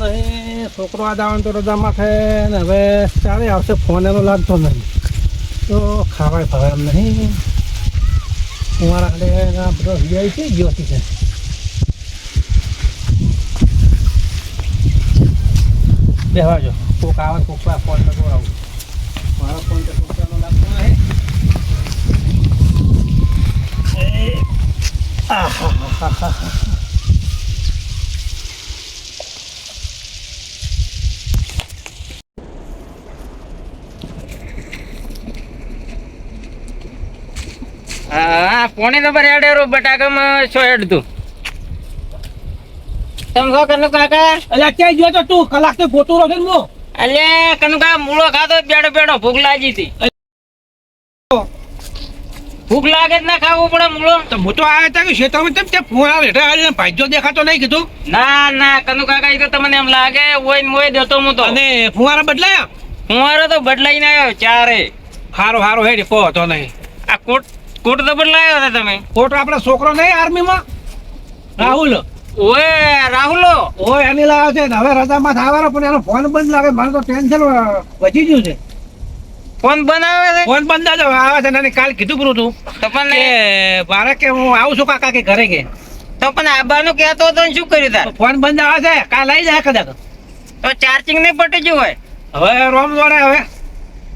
નહીં, છોકરો આજ આવવાનો તો રજામાં છે ને હવે ક્યારે આવશે? ફોન એનો લાગતો નહીં. તો ખાવાય ફાવે એમ નહીં. મારા આ બધો વીઆઈ છે ગયો છે બેહવાજો કોક આવે, કોક ફોન કરતો આવું મારો ફોન તો છોકરાનો લાગતો નહીં. પોણી નંબર હેડેરો બટાકામાં છો હેડ તું. તમે શું કનુ કાકા. અલ્યા ક્યાંય ગયો તો તું કલાક તો ગોતું રહ્યો મો ને હું. અલે કનુ કાકા મૂળો ખાતો બેડો બેડો ભૂખ લાગી હતી. ભૂખ લાગે જ ના ખાવું પડે મૂળો. તો હું તો આવ્યા હતા કે ખેતરમાં તેમ તે ફોન આવે એટલે આવીને ભાઈજો દેખાતો નહીં કીધું. ના ના કનુ કાકા એ તો તમને એમ લાગે ઓય ને મોય દેતો હું તો. અને ફુવારા બદલાયા? ફુવારો તો બદલાઈને આવ્યો ચારે. હારો હારો હેડી કહો તો નહીં. આ કોટ કોટ તો લાવ્યા હતા તમે. કોટ આપણો છોકરો નહીં આર્મીમાં? રાહુલ. ઓય રાહુલો. ઓય એની લાવ્યો છે. હવે રજામાં થવાનો પણ એનો ફોન બંધ લાગે. મને તો ટેન્શન વધી ગયું છે. ફોન બનાવે છે? ફોન બંધ જ આવે છે. અને કાલ કીધું પૂરું તું તો પણ મારે કે હું આવું છું કાકા કે ઘરે કે. તો પણ આબાનું કહેતો હતો શું કર્યું તાર? ફોન બંધ આવે છે. કાલ આવી જાય કદાચ. તો ચાર્જિંગ નહીં પટી ગયું હોય. હવે રોમ દોડે હવે.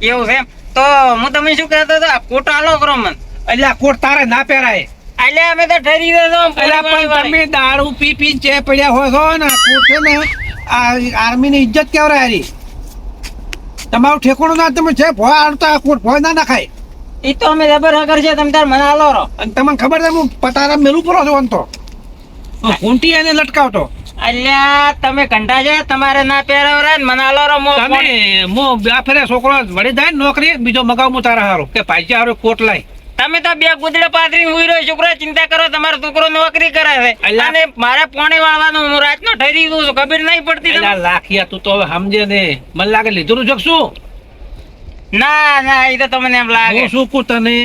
એવું છે. તો હું તમે શું કહેતો હતો? ફોટો આલો કરો મન. એટલે આ કોટ તારે ના પહેરાય. એટલે અમે તો ઠરી ગયો એટલે પણ તમે દારૂ પી પી ચે પડ્યા હોય છો ને આ કોટ છે ને આ આર્મી ની ઇજ્જત કેવરાય હારી? તમારું ઠેકોણું ના તમે છે ભોય આડતા કોટ ભોય ના નાખાય. એ તો અમે જબર હગર છે તમે તાર મને આલો રો અને તમને ખબર છે હું પતારા મેલું પડો છું તો. ઊંટી એને લટકાવતો. અલ્યા તમે કંટા છે તમારે ના પહેરાવરા ને મને રો મો તમે મો આ ફેરે છોકરો વળી જાય નોકરી બીજો મગાવ મુ તારા હારો. કે ભાઈ હારો કોટ લાય. તમે તો બે ગુદડે પાથરી ઉઈ રહ્યો છોકરો ચિંતા કરો તમારો છોકરો નોકરી કરે છે. અને મારે પોણે વાળવાનું હું રાતનો ઠરી ગયું છું ખબર નહીં પડતી? લાખિયા તું તો સમજે ને. મને લાગે લીધું જગશું. ના ના એ તો તમને એમ લાગે. હું શું કહું તને?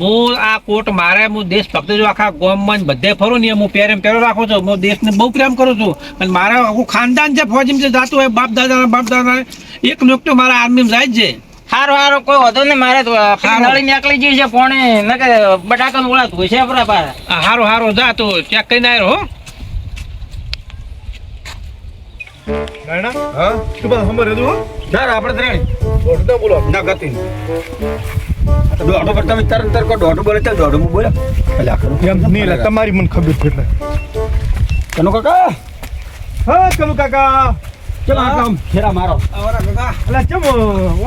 હું આ કોટ મારે હું દેશ ભક્ત જો આખા ગોમમાં બધે ફરું ને હું પહેરે પહેરો રાખું છું. હું દેશને બહુ પ્રેમ કરું છું. અને મારા આખું ખાનદાન છે ફોજીમ જે જાતું હોય બાપ દાદા બાપ દાદા એક નોકટો મારા આર્મી જાય છે. હારો હારો કોઈ વધુ નહીં મારે તો. નળી નીકળી ગઈ છે પોણે ને કે બટાકા ઓળા તું છે આપણા હારું આ હારો હારો જા તો ચેક કરીને આવ્યો હો. હા? બધા ખબર હતું હો? સર આપણે ત્રણ બોલો. ના ગતિ દોઢો પર તમે તરત તરત કહો દોઢો બોલે ચાલ દોઢો બોલે. અલ્યા ખરું એમ નહીં લે, તમારી મને ખબર છે એટલે કાકા? હા કલુ કાકા. ચલો આટલા આમ ફેરા મારો. અલા ચમ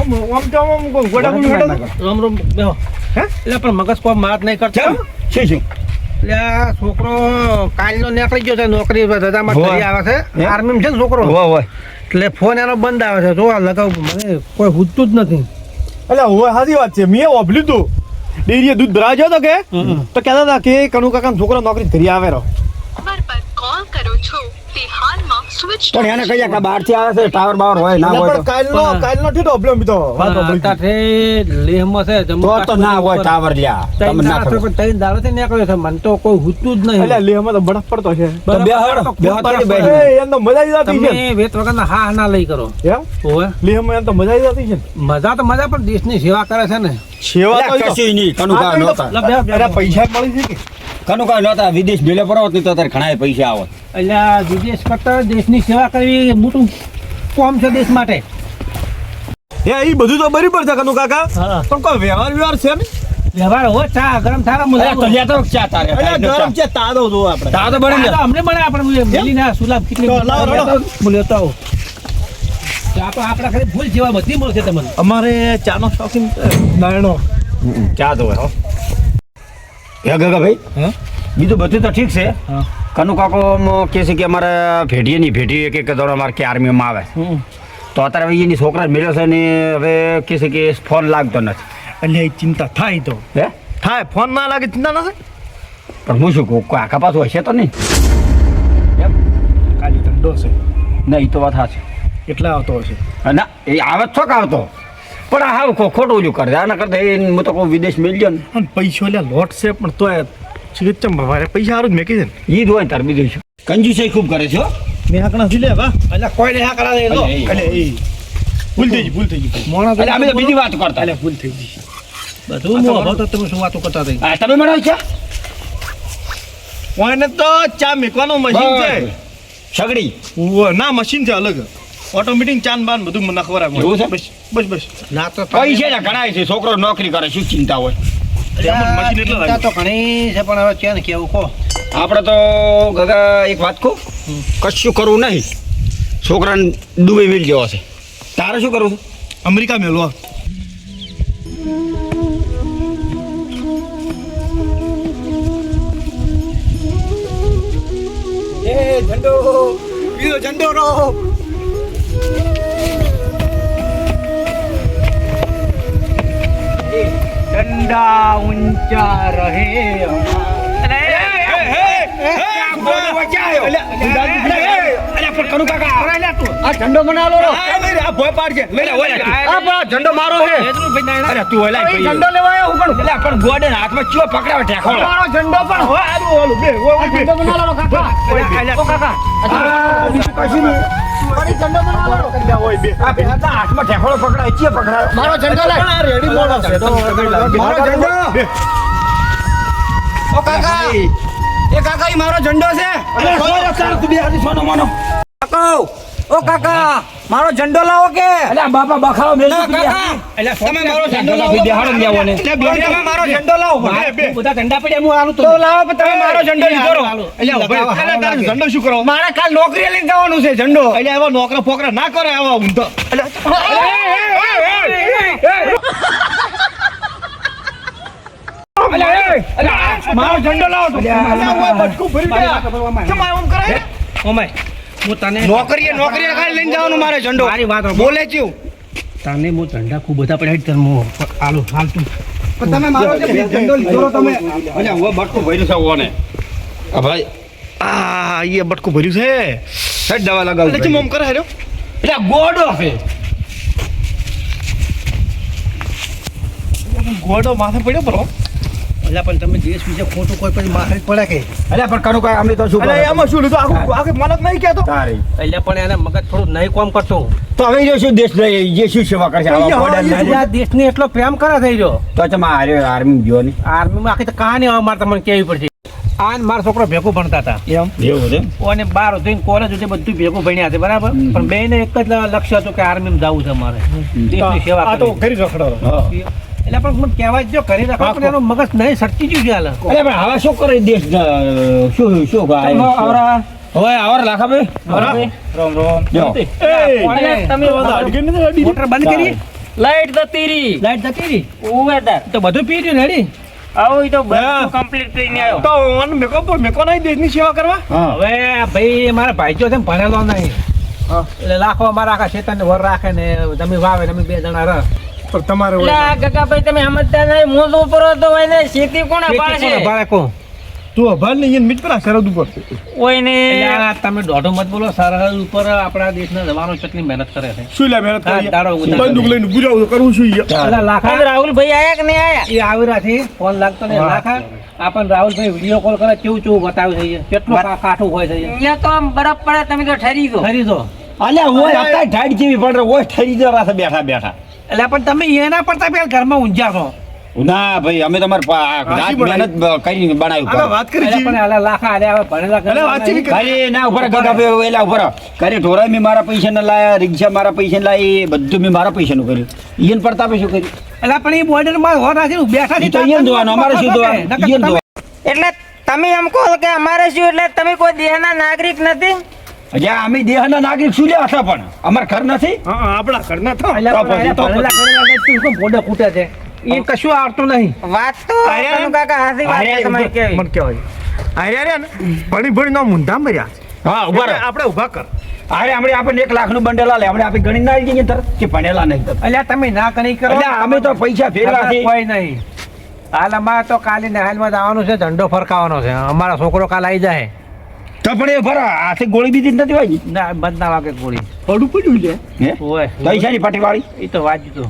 ઓમ ઓમ તો ઓમ ગોડા ગુણ હેડો રમ રમ બેહો. હે? એટલે પણ મગજ કોમ માત નહીં કરતો. ચમ છે શું? એટલે આ છોકરો કાલનો નીકળી ગયો છે નોકરી હોવે. કરી આવે છે. હે? આર્મી છે ને છોકરો? હોય હોય. એટલે ફોન એનો બંધ આવે છે. જોવા આ લગાવ મને કોઈ હુજતું જ નથી. એટલે હોય સાચી વાત છે. મેં ઓભલ્યું તું. ડેરીએ દૂધ ભરાવા ગયો તો કે. તો કહેતા હતા કે કનુ કાકા છોકરો નોકરી કરી આવે રો નંબર પર કોલ કરો છો. તે હાલમાં સ્વિચ પણ એને કહીએ કે બહારથી આવે છે ટાવર બાવર હોય ના હોય તો. કાલનો કાલનો ઠીક ઓભલ્યો મી તો. વાત ઠેઠ લેહમાં છે જમ્મુ તો તો ના હોય ટાવર લ્યા તમે ના દાડા પણ તો દાડો થી નીકળ્યો છે મન તો કોઈ હુતું જ અલ્યા નહીં લેહમાં તો બરફ પડતો છે. તો બે હળ બે હળ બરાબર. બેસી એમ તો મજા આવી જતી છે. તમે વેત વગરના હા ના લઈ કરો. એમ ઓવે લેહમાં એમ તો મજા આવી જતી છે. મજા તો મજા પણ દેશની સેવા કરે છે ને. સેવા તો કશું નહીં કનુકા બે- અરે પૈસા મળી છે કે? કનુ કાકા નહોતા વિદેશ ભેલે પડો તો અત્યારે ઘણા પૈસા આવત એટલે વિદેશ કરતા દેશની સેવા કરવી મોટું કોમ છે દેશ માટે. એ એ બધું તો બરાબર છે કનું કાકા. હા. પણ કોઈ વ્યવહાર વ્યવહાર છે ને વ્યવહાર હો ચા ગરમ થારા મુલા તો લ્યા તો ચા તારે અલ્યા ગરમ છે તાદો જો આપણે. તા તો અમને મળે આપણે મિલીને ના સુલાબ કેટલી. બોલ્યો તો આવો. ચા તો આપણા ઘરે બધી મળશે તમને. અમારે ચાનો શોખીન નાયણો. ચા તો હો. હે ગગા ભાઈ હા? બીજું બધું તો ઠીક છે. કનુ કાકો કહે છે કે અમારે ભેટીએ નહીં ભેટીએ કે દોડ અમારે કે આર્મીમાં આવે. તો અત્યારે હવે એની છોકરા મેળ્યો છે ને હવે કહે છે કે ફોન લાગતો નથી. એટલે એ ચિંતા થાય તો. હે? થાય ફોન ના લાગે ચિંતા નથી? પણ હું શું કહું કોઈ આખા પાછું હશે તો નહીં? એમ? કાલી ધંધો છે. ના એ તો વાત સાચી. એટલા આવતો હશે? હા, ના એ આવે જ છોક આવતો. પણ આ હાવ ખોટું ઓલું કરે. આના કરતા એ હું તો કહું વિદેશ મેળ ગયો ને. પૈસો લે લોટ છે પણ તો ચમ ભારે પૈસા સારું જ મેં કીધું ને. ઈ જ હોય તાર બીજું છે કંજુસાઈ ખૂબ કરે છે મેં હાકણા થી લે વા એટલે કોઈ નહીં હા કરા દે એટલે એ. ભૂલ થઈ ગઈ ભૂલ થઈ ગઈ. મોણા એટલે અમે તો બીજી વાત કરતા. એટલે ભૂલ થઈ ગઈ. બધું મો હવે તો તમે શું વાતો કરતા થઈ આ તમે બનાવો છો? કોઈને તો ચા મેકવાનું મશીન છે. સગડી. ના મશીન છે અલગ. ઓટોમેટિક ચાન બાન બધું મને ખબર એવું છે? બસ બસ બસ. ના તો પૈસા ને ઘણા છે છોકરો નોકરી કરે શું ચિંતા હોય? ચિંતા તો ઘણી છે પણ હવે ક્યાં કેવું કહો આપણે તો ગગા એક વાત કહું? કશું કરવું નહીં. છોકરાને દુબઈ મિલ જેવો છે. તારે શું કરવું છે? અમેરિકા મેળવો ડંડા ઊંચા રહે ઝંડો બનાવો ઝંડો મારો હે તું ઝંડો લેવાય હું પણ પણ હાથમાં ચિયો પકડાવે મારો ઝંડો પણ હોય ઓલું બે ઝંડો કાકા કશું નહીં ઝંડો હાથમાં ઠેકોડો પકડાય ચિયો પકડાવે મારો ઝંડો લે રેડી મોડો છે. મારો ઝંડો ઓ કાકા. એ કાકા મારો ઝંડો છે. કાકા ઓ કાકા. મારો ઝંડો લાવો કે? અલ્યા બાપા બખાડો મેલ કાકા. તમે મારો ઝંડો લાવો બેહાડો લેવો ને. તમે મારો ઝંડો લાવો બધા ઝંડા પડ્યા હું આલું તો લાવો પણ તમે મારો ઝંડો લીધો. રહો. અલ્યા ઊભા ઝંડો શું કરો? મારા કાલ નોકરી લઈને જવાનું છે ઝંડો. અલ્યા એવા નોકરા ફોકરા ના કરે આવા ઊંધો. મારો ઝંડો લાવો તો. બટકું ભરી ગયા ઓમાય. હું તને નોકરીએ નોકરીએ ખાલી લઈને જવાનું મારે ઝંડો. મારી વાત બોલે છું. તને હું ઝંડા ખૂબ બધા પડ્યા તને હું આલું હાલ તું. તમે મારો ઝંડો લીધો તમે અને હું બટકો ભર્યું છે ઓને. આ ભાઈ આ એ બટકું ભર્યું છે. હેડ દવા લગાવ. એટલે કેમ કરે હેરો એટલે ગોડો છે ગોડો માથે પડ્યો બરો. એટલે પણ તમે દેશ વિશે ખોટું કોઈ પછી માથે જ પડે કે? અલ્યા પણ કરું કાંઈ અમે તો શું એમાં શું લીધું? આખું આખું મને જ નહીં કહેતો? એટલે પણ એને મગજ થોડું નહીં કોમ કરતો. તો હવે જો શું દેશ લઈ જે શું સેવા કરશે? એટલે દેશને એટલો પ્રેમ કરે થઈ રહ્યો તો તમે આર્મી ગયો ને આર્મીમાં આખી તો કહાની હવે મારે તમને કેવી પડશે. આ ને મારો છોકરો ભેગું ભણતા હતા. એમ? એવું છે? અને બાર સુધી કોલેજ સુધી બધું ભેગું ભણ્યા છે બરાબર? પણ પણ બેને એક જ લક્ષ્ય હતું કે આર્મીમાં જવું છે મારે. દેશની સેવા આ તો કરવી. ઘરી રખડો. એટલે પણ મને કહેવાય જ જો કરી રાખો પણ એનો મગજ નહીં સટકી ગયું છે હાલ. અરે પણ હવે શું કરે દેશ શું શું ગાય હવે આવર લાખા ભાઈ? રોમ રોમ. જો. એ! તમે અડગે નથી અડી. મોટર બંધ કરી. લાઈટ જતી રહી. લાઈટ જતી રહી. ઉવે તાર તો બધું પી રહ્યું ને હેડી? આવું તો બધું કમ્પ્લીટ કરીને આવ્યો. તો ઓન મેકો પર મેકો નહીં દેશની સેવા કરવા? હવે ભાઈ મારા ભાઈજો છે ભણેલો નહીં. એટલે લાખો અમારા આખા શેતાનને વર રાખે ને તમે વાવે તમે બે જણા રહ પણ તમારે કાકાભાઈ તમે સમજતા નહીં. મોજ ઉપર હતો હોય ને શેતી કોણ પાડશે ભાડે કો તું અભાર નહીં મિત્ર સરહદ ઉપર. ઓય ને. તમે દોઢો મત બોલો સરહદ ઉપર આપણા દેશના જવાનો કેટલી મહેનત કરે છે. શું લે મહેનત કરે? દાડો બંદૂક. લઈને બુજાવ કરું છું યાર લાખા. રાહુલ ભાઈ આયા કે નહીં આયા? એ આવેલા છે. ફોન લાગતો ને લાખા રાહુલ ભાઈ વીડિયો કોલ કરે કેવું કેવું બતાવે છે. કેટલું કા- કાઠું હોય છે અહીંયા. તો આમ બરફ પડે તમે તો ઠરી દો. ઠરી દો. અલ્યા હોય અત્યારે ઢાઢ જેવી પડે ઓય ઠરી જરા છે બેઠા બેઠા. એટલે પણ તમે એના પડતા પેલા ઘરમાં ઊંઝા છો. ના ભાઈ અમે તમારે રાત મહેનત કરીને બનાવ્યું આ વાત કરી એટલે છે પણ આલા લાખા આલે હવે ભણેલા અલે વાત છે ઘરના ના ઉપર ગગા ભાઈ એલા ઉપર. કરે ઢોરાય મેં મારા પૈસા ના લાયા રિક્ષા મારા પૈસા લાયા એ બધું મેં મારા પૈસાનું કર્યું. ઈયન પડતા શું કર્યું? એટલે પણ એ બોર્ડરમાં હોર રાખીને બેઠા તો ઈયન જોવાનું અમારે શું જોવાનું? ઈયન જોવાનું. એટલે તમે એમ કહો કે અમારે શું એટલે તમે કોઈ દેહના નાગરિક નથી? જ્યાં અમે દેહના નાગરિક શું લ્યા હતા પણ? અમાર ઘર નથી? આપણા તો. ફૂટે છે એ કશું આવતું નહીં. વાત તો કાકા હાથી વાત તમારી કેવી? મને કહેવાય અરે અરે ભણી ભણી નો મુંધા મર્યા. હા ઊભા આપણે ઊભા કર. અરે હમણાં આપણે એક લાખનું બંડેલા લે હમણાં આપણે ગણી ના આવી જઈએ કે ભણેલા નહીં અલ્યા તમે ના કરી. કરો અમે તો પૈસા ભેગા કોઈ નહીં. હાલ અમારે તો કાલે હાલમાં જવાનું છે ઝંડો ફરકાવાનો છે. અમારો છોકરો કાલ આવી જાય. તો પણ એ ભરા હાથે ગોળી બીજી નથી વાગી? ના બંધ ના વાગે ગોળી. પડું પડ્યું છે? હે? ઓય. પૈસાની પાટી વાળી એ તો વાંચ્યું તો.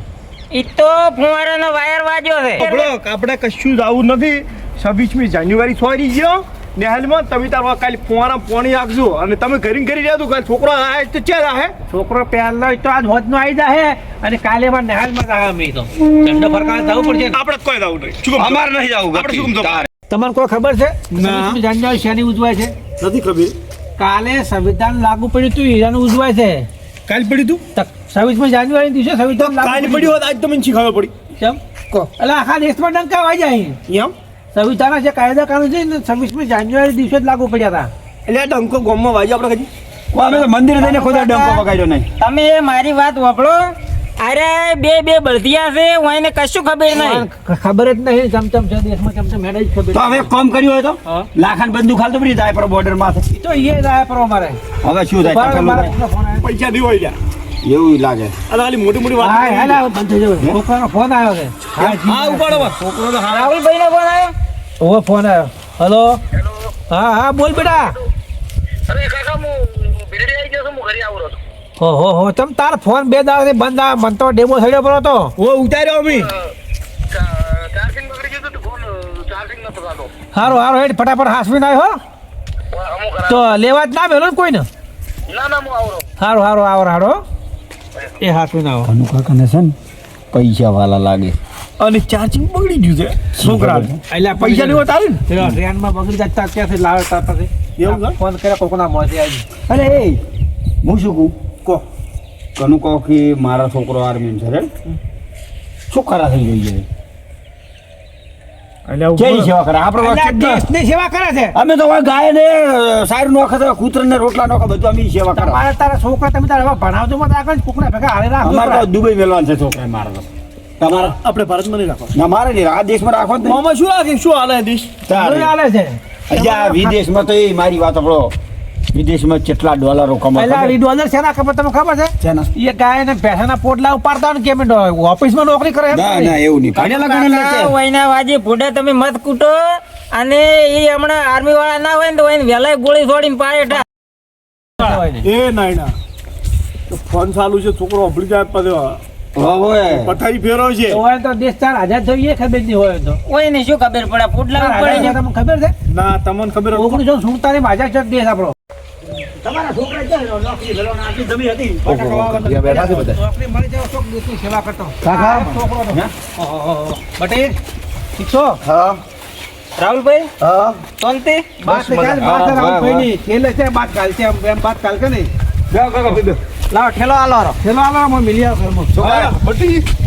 ઈ તો ફુવારાનો વાયર વાજ્યો છે. આપણો આપણે કશું જ આવું નથી. છવ્વીસમી જાન્યુઆરી સોરી ગયો. નેહાલમાં તમે તારો કાલે ફુવારા પાણી રાખજો અને તમે ઘરી ઘરી રહેજો કાલે છોકરો આય તો ચેર આહે છોકરો પહેલો તો આજ હોજનો આવી જાય અને કાલે માં નેહલમાં આવે અમે તો. ઝંડો ફરકાવા જવું પડશે. આપણે કોઈ જવું નહીં. અમારે નહીં જવું આપણે શું? તમને કોઈ ખબર છે? ના. જાન્યુઆરી શેની ઉજવાય છે? નથી ખબર. કાલે સંવિધાન લાગુ પડ્યું હતું હીરાનું ઉજવાય છે. કાલ પડ્યું તું? છવ્વીસમી જાન્યુઆરી દિવસે સંવિધાન લાગુ કાલ પડ્યું હોત આજ તો મને શીખવા પડી. કેમ? એટલે આખા દેશમાં ડંકા વાઈ જાય. એમ સંવિધાનના જે કાયદા કાનૂન છે ને છવ્વીસમી જાન્યુઆરી દિવસે જ લાગુ પડ્યા હતા એટલે આ ડંકો ગોમમાં વાજ્યો આપણે કદી અમે મંદિર મંદિરે જઈને ખોદા ડંકો વગાડ્યો નહીં. તમે મારી વાત વાપરો. અરે બે બે બળદિયા છે એને કશું ખબર નહીં. ખબર જ નહીં ચમચમ છે દેશમાં ચમચમ હેડે જ ખબર તો હવે કામ કર્યું હોય તો? હા. લાખાન બંદૂક હાલ તો પડી જાય પર બોર્ડરમાં તો એ જ આયા પર અમારે. હવે શું થાય. પૈસા નહીં હોય એવું લાગે. ખાલી મોટી મોટી વાત હા હેલા બંધ થઈ જવું છોકરાનો ફોન આવ્યો છે. હા ઉપાડો છોકરો તો નો ફોન આવ્યો. ઓહો ફોન આવ્યો. હેલો હા હા બોલ બેટા. હો હો હો તમ તાર ફોન બે દાડે બંધ આ મન તો ડેમો થયો પડ્યો તો ઓ ઉતાર્યો અમે. હારો હારો હેડ ફટાફટ હાસવી નાય હો. તો લેવા જ ના મેલો ને કોઈને? હારો હારો આવરો હારો એ હાસવીને આવો. કનુ કાકાને છે ને પૈસા વાલા લાગે. અને ચાર્જિંગ બગડી ગયું છે. છોકરા. એટલે પૈસા નહીં હોતા ને? ટ્રેનમાં બગડી જતા ક્યાંથી લાવે તાર પાસે. એવું ફોન કર્યા કોકના મોજે આવી અરે એ હું શું કહું? કહો કનું કહો કે મારા છોકરો આર્મી છે રે શું ખરા થઈ ગઈ છે? સેવા કરે? આપણે એટલે આ વખત દેશની સેવા કરે છે. અમે તો ગાય ને સારું નોખે તો કૂતર ને રોટલા નોખે બધું અમે સેવા કરે તમારે તારા છોકરા તમે તારા ભણાવજો મત આગળ કોકના ભેગા હારે રાખો અમારે તો દુબઈ મેળવાનું છે છોકરા મારે તો. તમારે? આપણે ભારતમાં નહીં રાખો. ના મારે નહીં આ દેશમાં રાખો શું રાખે શું હાલે દેશ? હાલે છે? વિદેશમાં તો એ મારી વાત આપણો વિદેશમાં કેટલા ડોલરો પહેલા એ ડોલર છે ના ખબર તમને ખબર છે? છે એ ગાય ને ભેંસાના પોટલા ઉપાડતા હોય ને કેમ ઓફિસમાં નોકરી કરે ના ના એવું નહીં. ગણેલા છે વયના વાજી ફૂટે તમે મત કૂટો અને એ હમણાં આર્મી વાળા ના હોય ને તો એને વેલા ગોળી છોડીને પાડે ટા. એ નાઈના ફોન ચાલુ છે છોકરો અભળી જાય પછી પથારી ફેરવ છે. હોય તો દેશ ચાર આઝાદ ખબર નહીં હોય તો. કોઈ ને શું ખબર પડે? પોટલા પડે તમને ખબર છે? ના તમને ખબર? ઓગણીસો સુડતાલીસ આઝાદ થયો દેશ આપણો. નોકરી મળી તો સેવા કરતો? કાકા. છોકરો તો. છો? રાહુલભાઈ? હા. શાંતિ? બાત મજા. કાલ બાત હા, રાહુલ હા, ભાઈની. છેલ્લે છે બાત કાલ છે એમ એમ બાત કાલ કે નહીં જાઓ કાકા ભાઈ બેસો. લાવો ઠેલો આલો ઠેલો આલો અમે ઘરમાં. હા, બટી.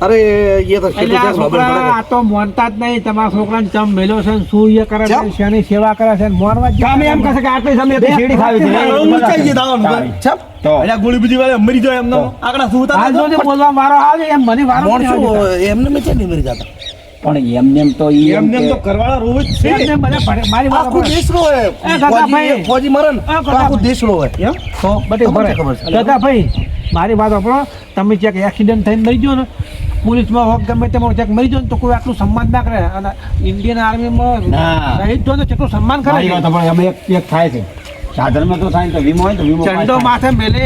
અરે એ તો આ તો મોનતા જ નહીં. તમારા છોકરાને ચમ મેલો છે શું એ કરે છે શેની સેવા કરે છે મોનવા તમે એમ કહે કે આટલી સમય બે શેડી ખાવી છે. હું. ચાઈ દાવાનું છપ મારી વાત આપણો તમે જ્યાં એક્સિડન્ટ થઈને લઈ ગયો ને પોલીસમાં હોક ગમે તેમાં ક્યાંક મરી જાય તો કોઈ આટલું સન્માન ના કરે. અને ઇન્ડિયન આર્મીમાં. શહીદ જો ને કેટલું સન્માન કરે? અમે એક એક થાય છે. સાધનમાં તો થાય તો વીમો હોય તો વીમો ચંડો. માથે મેલે.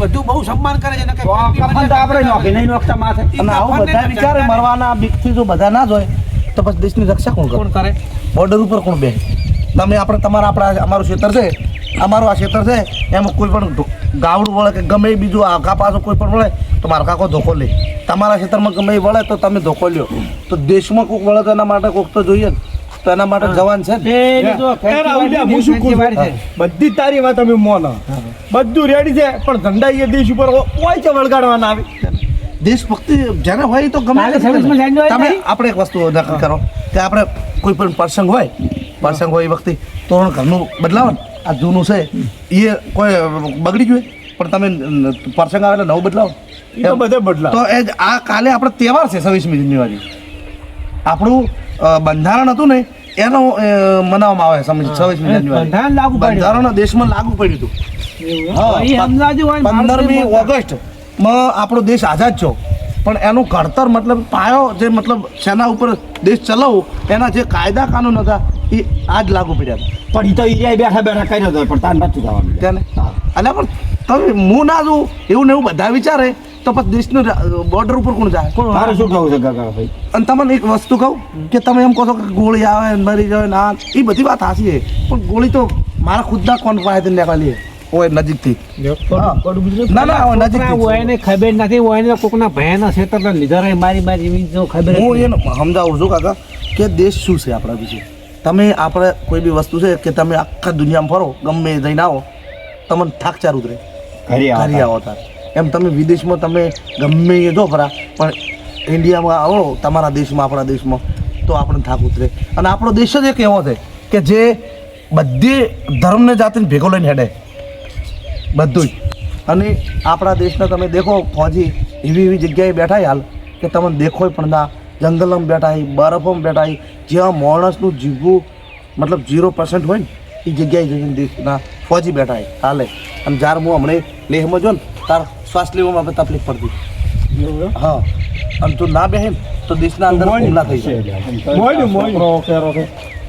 બધું બહુ સન્માન કરે છે. કે તો કફન તો આપણે નોખી નહીં નોખતા માથે. અને આવું બધા વિચારે મરવાના બીકથી જો બધા ના જોય તો પછી દેશની રક્ષા કોણ કરે? કોણ કરે? બોર્ડર ઉપર કોણ બે તમે આપણે તમારા આપણા અમારું ક્ષેત્ર છે. અમારું આ ક્ષેત્ર છે એમાં કોઈ પણ ગાવડું વળે કે ગમે એ બીજું આખા પાછું કોઈ પણ વળે તો મારો કાકો ધોકો લે. તમારા ક્ષેત્રમાં ગમે એ વળે તો તમે ધોકો લ્યો. તો દેશમાં કોઈક વળે તો એના માટે કોઈક તો જોઈએ તો એના માટે જવાન છે બધી તારી વાત અમે મોન. બધું રેડી છે પણ ધંધા એ દેશ ઉપર હોય છે વળગાડવાના આવે. દેશભક્તિ જેને હોય એ તો ગમે કાલે તે કરે. 26 માં જાન્યુઆરી તમે આપણે એક વસ્તુ નક્કી કરો કે આપણે કોઈ પણ પ્રસંગ હોય પ્રસંગ હોય એ વખતે તોરણ ઘરનું બદલાવો ને. આ જૂનું છે એ કોઈ બગડી ગયું પણ તમે પ્રસંગ આવે એટલે નવું બદલાવો? એ તો બધે બદલાવ. તો એ આ કાલે આપણો તહેવાર છે છવ્વીસમી જાન્યુઆરી. આપણું બંધારણ હતું ને એનો મનાવવામાં આવે સમજ છવ્વીસમી જાન્યુઆરી. બંધારણ લાગુ પડ્યું. બંધારણ દેશમાં લાગુ પડ્યું હતું. પંદરમી ઓગસ્ટમાં આપણો દેશ આઝાદ છો પણ એનું ઘડતર મતલબ પાયો જે મતલબ સેના ઉપર દેશ ચલાવવું એના જે કાયદા કાનૂન હતા એ આજ લાગુ પડ્યા હતા. પણ એ તો ઈ બેઠા બેઠા કરી હતો પણ તાર નથી જવાનું ત્યાં અને પણ તમે હું ના જોઉં એવું ને એવું બધા વિચારે તો પછી દેશનું બોર્ડર ઉપર કોણ જાય? કોણ? મારે શું કહું છે કાકા? ભાઈ? અને તમને એક વસ્તુ કહું કે તમે એમ કહો છો કે ગોળી આવે ને મરી જાય ને આ એ બધી વાત હાસી છે. પણ ગોળી તો મારા ખુદના કોણ પાસે નીકળી ઓય નજીકથી. ના ના ઓય નજીકથી હોય ને ખબર નથી હોય ને કોકના ભયાના ક્ષેત્રના લીધા રહે મારી મારી એવી જો ખબર હું એને સમજાવું છું કાકા કે દેશ શું છે આપણા વિશે? તમે આપણે કોઈ બી વસ્તુ છે કે તમે આખા દુનિયામાં ફરો ગમે જઈને આવો તમને થાક ચાર ઉતરે ઘરે ઘરે આવો તાર. એમ તમે વિદેશમાં તમે ગમે એ જો ફરા પણ ઇન્ડિયામાં આવો તમારા દેશમાં આપણા દેશમાં તો આપણને થાક ઉતરે. અને આપણો દેશ જ એક એવો છે કે જે બધી ધર્મને જાતિને ભેગો લઈને હેડે. બધું જ અને આપણા દેશને તમે દેખો ફોજી એવી એવી જગ્યાએ બેઠા હાલ કે તમને દેખોય પણ ના જંગલમાં બેઠા હોય બરફમાં બેઠા હોય જ્યાં માણસનું જીવવું મતલબ ઝીરો પર્સન્ટ હોય ને એ જગ્યાએ જઈને દેશના ફોજી બેઠા હોય હાલે. અને જ્યારે હું હમણાં લેહમાં જો ને તાર શ્વાસ લેવામાં આપણે તકલીફ પડતી. હા. અને તું ના બેહે ને તો દેશના અંદર હુમલા થઈ જાય.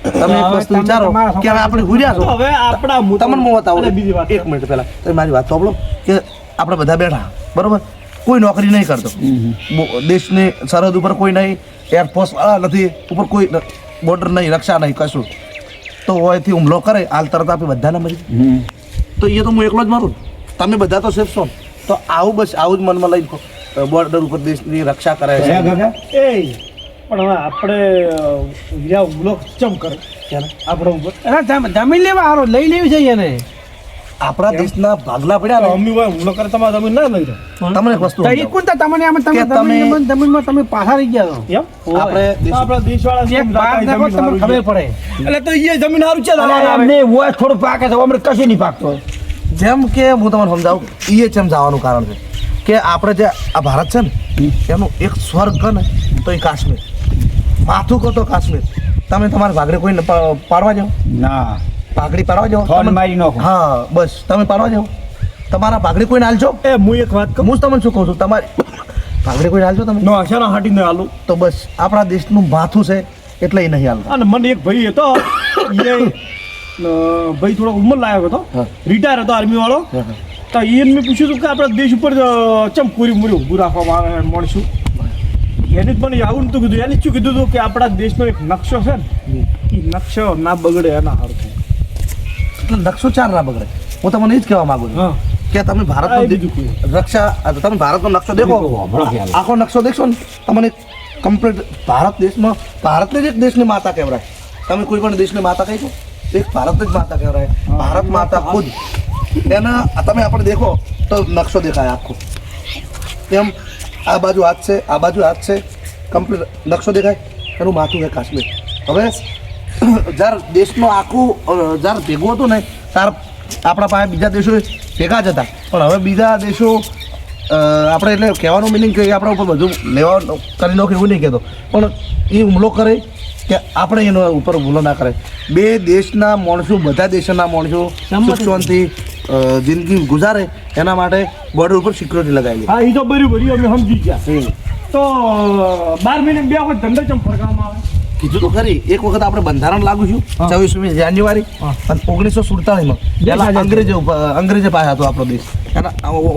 તમે એક વસ્તુ વિચારો કે હવે આપણે હુર્યા છો? હવે આપણા તમને હું બતાવું બીજી વાત એક મિનિટ પહેલા. તમે મારી વાત સાંભળો. કે આપણે બધા બેઠા બરોબર? કોઈ નોકરી નહીં કરતો. દેશની સરહદ ઉપર કોઈ નહીં એરફોર્સ વાળા નથી ઉપર કોઈ બોર્ડર નહીં રક્ષા નહીં કશું. તો હોયથી હુમલો કરે હાલ તરત આપણે બધાને મરી તો એ તો હું એકલો જ મારું. તમે બધા તો સેફ છો. તો આવું બસ આવું જ મનમાં લઈને બોર્ડર ઉપર દેશની રક્ષા કરે છે. એ પણ હવે આપણે હુમલો ચમ કરે? આપણે ઉપર જામી લેવા હારો લઈ લેવી છે એને. આપણા દેશના ભાગલા પડ્યા ને અમ્મી ભાઈ હુમલો કરે તમારે તમે ના લઈ તમને એક વસ્તુ તો એ કોણ તમને આમ તમે તમે- જમીન- જમીનમાં તમે પાછા રહી ગયા છો. આપણે આપણા દેશ વાળા એક બાર જમીન નાખો તમને ખબર પડે. એટલે તો એ જમીન સારું છે એમને હોય થોડું પાકે છે અમને કશું નહીં પાકતો જેમ કે હું તમને સમજાવું એ જેમ જવાનું કારણ છે. કે આપણે જે આ ભારત છે ને એનું એક સ્વર્ગ ને તો એ કાશ્મીર. માથું કહો તો કાશ્મીર. તમે તમારા ભાગરે કોઈ પાડવા જાઓ? ના. ભાગડી પાડવા જાઓ. ફોન મારી નાખો. હા બસ. તમે પાડવા જાઓ. તમારા પાઘડી કોઈને હાલજો એ હું એક વાત કહું. હું તમને શું કહું છું? તમારી પાઘડી કોઈને હાલજો તમે. નો અચાનક હાટી ને હાલું તો બસ આપણા દેશનું માથું છે એટલે એ નહીં હાલતા અને મને એક ભાઈ હતો. એ ભાઈ થોડો ઉંમર લાયક હતો. રિટાયર હતો આર્મી વાળો તો એને મેં પૂછ્યું હતું કે આપણા દેશ ઉપર ચમ પૂરી મૂરી ઊભું રાખવામાં આવે મળશું. એને જ મને આવું નતું કીધું. એને શું કીધું હતું કે આપણા દેશનો એક નકશો છે ને એ નકશો ના બગડે એના હારું એટલે નકશો ચાર ના બગડે. હું તમને એ જ કહેવા માંગુ છું કે તમે ભારતનો. રક્ષા તમે ભારતનો નકશો દેખો. આખો નકશો દેખશો ને તમને કમ્પ્લીટ ભારત દેશમાં ભારતને જ એક દેશની માતા કહેવાય. તમે કોઈ પણ દેશની માતા કહી છો એક ભારતને જ માતા કહેવાય. ભારત માતા ખુદ. એના તમે આપણે દેખો તો નકશો દેખાય આખો. એમ આ બાજુ હાથ છે આ બાજુ હાથ છે. કમ્પ્લીટ નકશો દેખાય. એનું માથું છે કાશ્મીર. હવે જ્યારે દેશનો આખું જ્યારે ભેગું હતું ને ત્યારે આપણા પાસે બીજા દેશો ભેગા જ હતા. પણ હવે બીજા દેશો આપણે એટલે કહેવાનું મિનિંગ કે આપણા ઉપર બધું લેવા કરી નાખે એવું નહીં કહેતો. પણ એ હુમલો કરે કે આપણે એનો ઉપર હુમલો ના કરે. બે દેશના માણસો બધા દેશોના માણસો સુખ શાંતિ જિંદગી ગુજારે એના માટે બોર્ડર ઉપર સિક્યોરિટી લગાવેલી. હા એ તો બરાબર અમે સમજી ગયા. તો બાર મહિને બે વખત ધંધો ચમ ફરકાવવામાં આવે? કીધું તો ખરી. એક વખત આપણે બંધારણ લાગુ થયું છવ્વીસમી જાન્યુઆરી અને ઓગણીસો સુડતાલીસમાં અંગ્રેજો અંગ્રેજો પાસે હતો આપણો દેશ.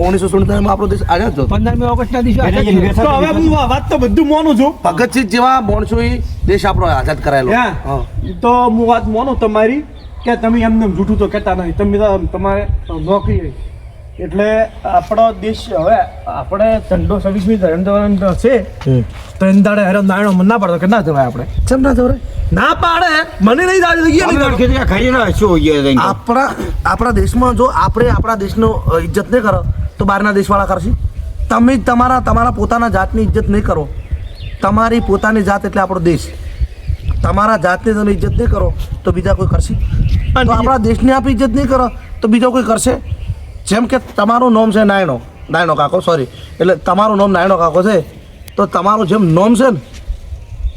ઓગણીસો સુડતાલીસમાં આપણો દેશ આઝાદ હતો. પંદરમી ઓગસ્ટના દિવસે. તો હવે હું વાત તો બધું માનું છું. ભગતસિંહ જેવા માણસોએ દેશ આપણો આઝાદ કરાયેલો. તો હું વાત મોનું તમારી કે તમે એમને જૂઠું તો કહેતા નથી તમે તમારે નોકરી. એટલે આપણો દેશ હવે આપણે ઠંડો છવ્વીસમી ધરણ છે. તો એને દાડે હેરો નાયણો મને ના પાડતો કે ના જવાય આપણે. ચમ ના જવાય? ના પાડે. મને નહીં દાડે તો નહીં આપણા આપણા દેશમાં જો આપણે આપણા દેશનો ઇજ્જત નહીં કરો તો બહારના દેશવાળા કરશે. તમે તમારા તમારા પોતાના જાતની ઇજ્જત નહીં કરો. તમારી પોતાની જાત એટલે આપણો દેશ. તમારા જાતની તમે ઇજ્જત નહીં કરો તો બીજા કોઈ કરશે. તો આપણા દેશની આપણી ઇજ્જત નહીં કરો તો બીજો કોઈ કરશે? જેમ કે તમારું નામ છે નાયણો. નાયણો કાકો સોરી એટલે તમારું નામ નાયણો કાકો છે તો તમારું જેમ નામ છે ને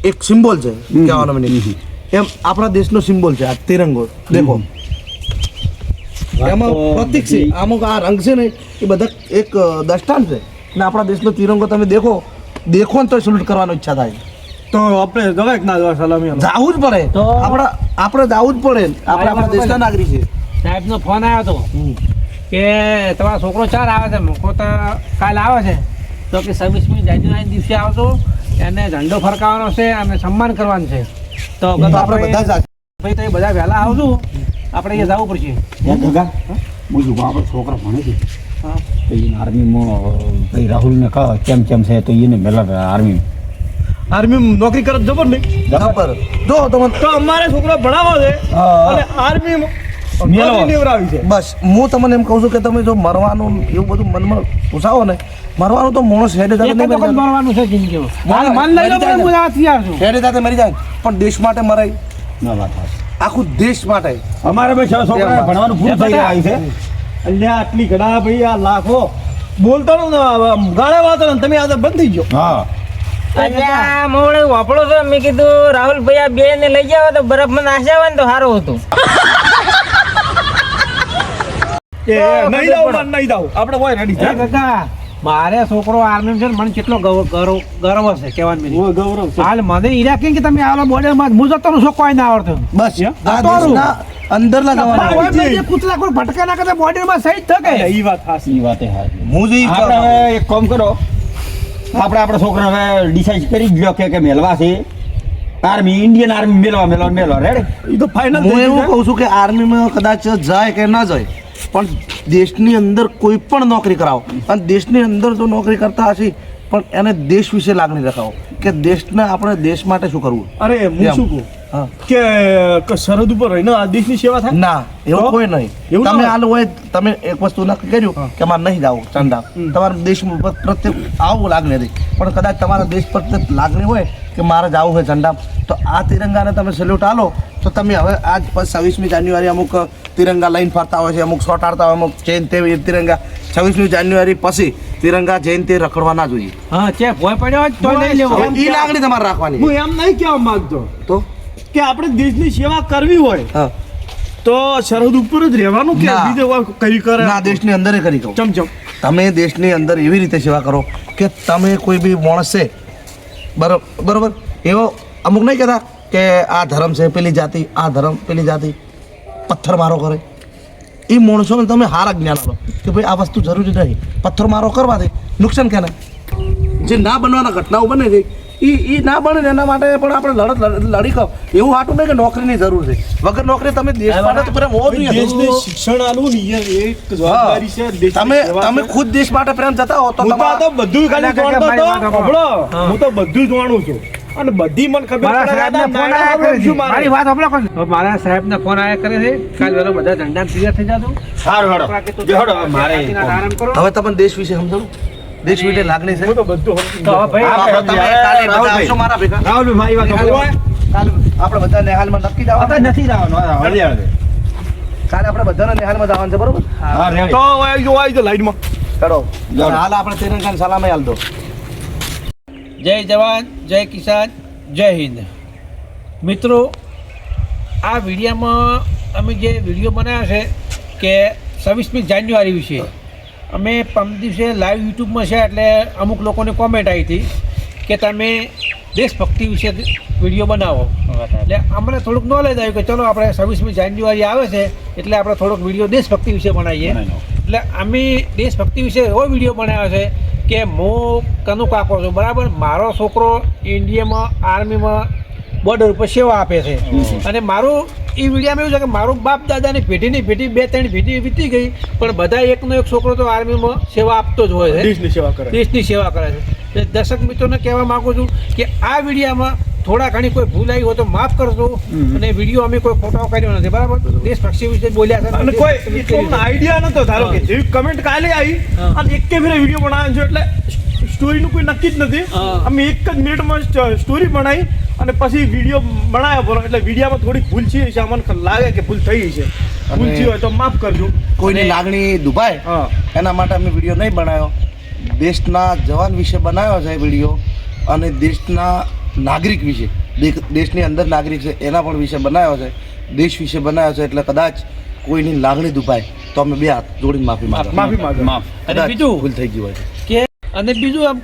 એક સિમ્બોલ છે કહેવાનો મિનિંગ એમ આપણા દેશનો સિમ્બોલ છે આ તિરંગો. દેખો. એમાં પ્રતિક છે અમુક આ રંગ છે ને એ બધા એક દસ્તાન દ્રષ્ટાંત છે. ને આપણા દેશનો તિરંગો તમે દેખો દેખો ને તો સલ્યુટ કરવાનો ઈચ્છા થાય. તો આપણે દવાઈ ના જવા સલામી. જાવું જ પડે. તો- આપણે આપણે જાવું જ પડે. આપણે આપણા દેશના નાગરિક છે. સાહેબનો ફોન આવ્યો હતો કે તમારો છોકરો ચાર આવે છે મૂકો તો કાલ આવે છે. તો કે છવ્વીસમી જાન્યુઆરી દિવસે આવશો એને ઝંડો ફરકાવવાનો છે અને સન્માન કરવાનું છે. તો આપણે બધા જ ભાઈ તો એ બધા વહેલા આવજો. આપણે અહીંયા જવું પડશે. હું જો આપણો છોકરો ભણે છે. હા. તો એને આર્મીમાં ભાઈ રાહુલને કહો કેમ કેમ છે તો એને પહેલાં આર્મી. આર્મી નોકરી કરત જબર નહીં. ખબર જો તમે તો અમારે છોકરો ભણાવો છે. અને આર્મી મેળવો. નિવરાવી છે બસ હું તમને એમ કહું છું કે તમે જો મરવાનું એવું બધું મનમાં પૂછાવો ને મરવાનું તો માણસ હેડે સાથે નહીં મરી જાય. મરવાનું છે જિંદગીમાં મન લઈ. હું તૈયાર છું હેડે સાથે મરી જાય. પણ દેશ માટે મરાય. ના વાત આખું દેશ માટે. અમારે ભાઈ છ છોકરા ભણવાનું પૂરું થઈ રહ્યું છે. અલ્યા આટલી ઘણા ભાઈ આ લાખો. બોલતો ને ગાળે વાતો ને તમે આ તો બંધ થઈ ગયો હા. મોડે વાપરો છો મેં કીધું રાહુલ ભાઈ આ બે ને લઈ જાવ તો બરફમાં નાસ્યા હોય ને તો સારું હતું. નહીં દઉં મન નહીં દઉં આપણે હોય રેડી કાકા મારે છોકરો આર્મી છે ને મને કેટલો ગૌ- ગૌરવ ગર્વ છે કહેવાનું મને ગૌરવ છે. હાલ મને ઈરા કેમ કે તમે આલો બોર્ડરમાં હું જતો છોકરો આઈને આવડતો. આવડતું બસ અંદર અંદરના જવાના. કૂતરા કોઈ ભટકા ના કરે બોર્ડરમાં સહી થકે. એ વાત ખાસી એ વાત હાચી. હું જે ઈ આપણે એક કામ કરો. આપણે આપણા છોકરા હવે ડિસાઈડ કરી ગયો કે કે મેલવા છે. આર્મી ઇન્ડિયન આર્મી મેલવા મેલવા મેલવા. રેડ ઈ તો ફાઇનલ હું એવું કહું છું કે આર્મીમાં કદાચ જાય કે ના જાય પણ દેશની અંદર કોઈ પણ નોકરી કરાવો. અને દેશની અંદર જો નોકરી કરતા હશે પણ એને દેશ વિશે લાગણી રખાવો કે દેશને આપણે દેશ માટે શું કરવું? અરે હું. શું કહું? કે સરહદ ઉપર રહીને આ દેશની સેવા થાય? ના એવું? કોઈ નહીં. એવું તમે? હાલ હોય તમે એક વસ્તુ નક્કી કર્યું કે મારે નહીં જાવું ચંદા. તમારા દેશ પ્રત્યે આવું લાગણી હતી પણ કદાચ તમારા દેશ પ્રત્યે લાગણી હોય કે મારે જવું હોય ચંડા તો આ તિરંગાને તમે સેલ્યુટ આલો. તો તમે હવે આજ છવ્વીસમી જાન્યુઆરી અમુક તિરંગા લઈને ફરતા હોય છે અમુક સોટાડતા હોય અમુક જૈન તે તિરંગા. છવ્વીસમી જાન્યુઆરી પછી તિરંગા જૈન તે રખડવા જોઈએ. હા છે ભોય પડ્યો તો લઈ લેવો. એ લાગણી તમારે રાખવાની. હું એમ નહીં કહેવા માંગતો તો? કે આપણે દેશની સેવા કરવી હોય હા. તો સરહદ ઉપર જ રહેવાનું કે. બીજે કઈ કરે? ના દેશની અંદર એ કરી કહું. ચમચમ તમે દેશની અંદર એવી રીતે સેવા કરો કે તમે કોઈ બી માણસ છે બરોબર? એવો અમુક નહીં કહેતા કે આ ધર્મ છે પેલી જાતિ આ ધર્મ પેલી જાતિ પથ્થર મારો કરે. એ માણસોને તમે હારા જ્ઞાન આપો કે ભાઈ આ વસ્તુ જરૂરી નહીં પથ્થર મારો કરવાથી નુકસાન કેને? જે ના બનવાના ઘટનાઓ બને છે એ એ ના બને એના માટે પણ આપણે લડત લડી કહો એવું હાટું નહીં કે નોકરીની જરૂર છે. વગર નોકરી તમે દેશ માટે તો પ્રેમ હોવો જોઈએ શિક્ષણ આલું ને એક જવાબદારી છે તમે તમે ખુદ દેશ માટે પ્રેમ જતા હો તો બધું ખાલી હું તો બધું જાણું છું. અને બધી મને ખબર મારા સાહેબને ફોન આયા કરે છે. મારી? વાત સાંભળો કોણ? મારા સાહેબને ફોન આયા કરે છે. કાલ વેલો બધા ધંધા તૈયાર થઈ જાતો સારું હેડો આપણા કે તો જે હેડો હવે મારે હવે તમને દેશ વિશે સમજાવું? દેશ વિશે લાગણી છે? તો બધું તો ભાઈ તમે કાલે બધા. આવશો મારા ભેગા? રાહુલભાઈ, મારી વાત સાંભળો. કાલ આપણે બધા નેહાલમાં નક્કી જવાનું. આપણે નથી જવાનું હળી આવે. કાલે આપણે બધાને નેહાલમાં જવાનું છે બરોબર? હા. તો હવે આવી જાઓ, આવી જાઓ લાઈનમાં. કરો. હાલ આપણે તિરંગાને સલામી હાલ દો. જય જવાન. જય કિસાન જય હિન્દ. મિત્રો આ વિડીયામાં અમે જે વીડિયો બનાવ્યો છે કે છવ્વીસમી જાન્યુઆરી વિશે અમે પમ દિવસે લાઈવ યુટ્યુબમાં છે એટલે અમુક લોકોને કોમેન્ટ આવી હતી કે તમે દેશભક્તિ વિશે વીડિયો બનાવો. એટલે અમને થોડુંક નોલેજ આવ્યું કે ચલો આપણે છવ્વીસમી જાન્યુઆરી આવે છે એટલે આપણે થોડોક વીડિયો દેશભક્તિ વિશે બનાવીએ. એટલે અમે દેશભક્તિ વિશે એવો વીડિયો બનાવ્યો છે કે હું કનુ કાકો છું બરાબર? મારો છોકરો ઇન્ડિયામાં આર્મીમાં બોર્ડર ઉપર સેવા આપે છે. અને મારું એ વિડીયામાં એવું છે કે મારું બાપ દાદાની પેઢીની પેઢી બે ત્રણ પેઢી વીતી ગઈ પણ બધા એકનો એક છોકરો તો આર્મીમાં સેવા આપતો જ હોય છે. દેશની સેવા કરે દેશની સેવા કરે છે. દર્શક મિત્રોને કહેવા માગું છું કે આ વિડીયામાં થોડા ઘણી કોઈ ભૂલ આવી હોય તો માફ કરજો. અને વીડિયો અમે કોઈ ખોટો કર્યો નથી બરાબર? દેશભક્તિ વિશે બોલ્યા છે અને કોઈ એટલો આઈડિયા નતો ધારો કે જેવી કમેન્ટ કાલે આવી અને એક કે ફેરે વીડિયો બનાવ્યો છે એટલે સ્ટોરીનું કોઈ નક્કી જ નથી. અમે એક જ મિનિટમાં સ્ટોરી બનાવી અને પછી વીડિયો બનાવ્યો બોલો એટલે વિડીયોમાં થોડી ભૂલ છે છે અમને લાગે કે ભૂલ થઈ છે. ભૂલ થઈ હોય તો માફ કરજો. કોઈની લાગણી દુભાય હા. એના માટે અમે વીડિયો નહીં બનાવ્યો. દેશના જવાન વિશે બનાવ્યો છે વીડિયો અને દેશના નાગરિક વિશે. દેશની અંદર નાગરિક છે એના પણ વિશે બનાવ્યો છે. દેશ વિશે બનાવ્યો છે એટલે કદાચ કોઈની લાગણી દુભાય તો અમે બે હાથ જોડીને માફી માંગો માફી માંગો અને બીજું ભૂલ થઈ ગયું હોય કે અને બીજું એમ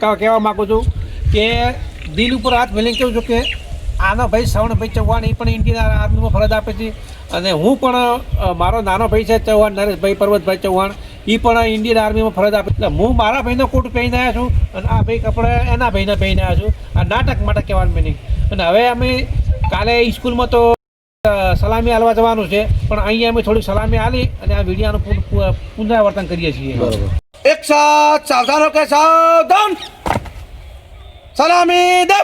કહેવા માગું છું કે દિલ ઉપર હાથ મેલી કહું છું કે આનો ભાઈ શ્રવણભાઈ ચૌહાણ એ પણ ઇન્ડિયન આર્મીમાં ફરજ આપે છે. અને હું પણ મારો નાનો ભાઈ છે ચૌહાણ નરેશભાઈ પર્વતભાઈ ચૌહાણ. એ પણ ઇન્ડિયન આર્મીમાં ફરજ આપે. એટલે હું મારા ભાઈનો કોટ પહેરીને આવ્યો છું અને આ ભાઈ કપડા એના ભાઈને પહેરીને આવ્યો છું. આ નાટક માટે કહેવાનું નહીં અને હવે અમે કાલે સ્કૂલમાં તો સલામી હાલવા જવાનું છે. પણ અહીંયા અમે થોડી સલામી હાલી અને આ વિડીયાનું પુનરાવર્તન કરીએ છીએ. એક સાથ સાવધાનો કે સાવધાન. સલામી દે.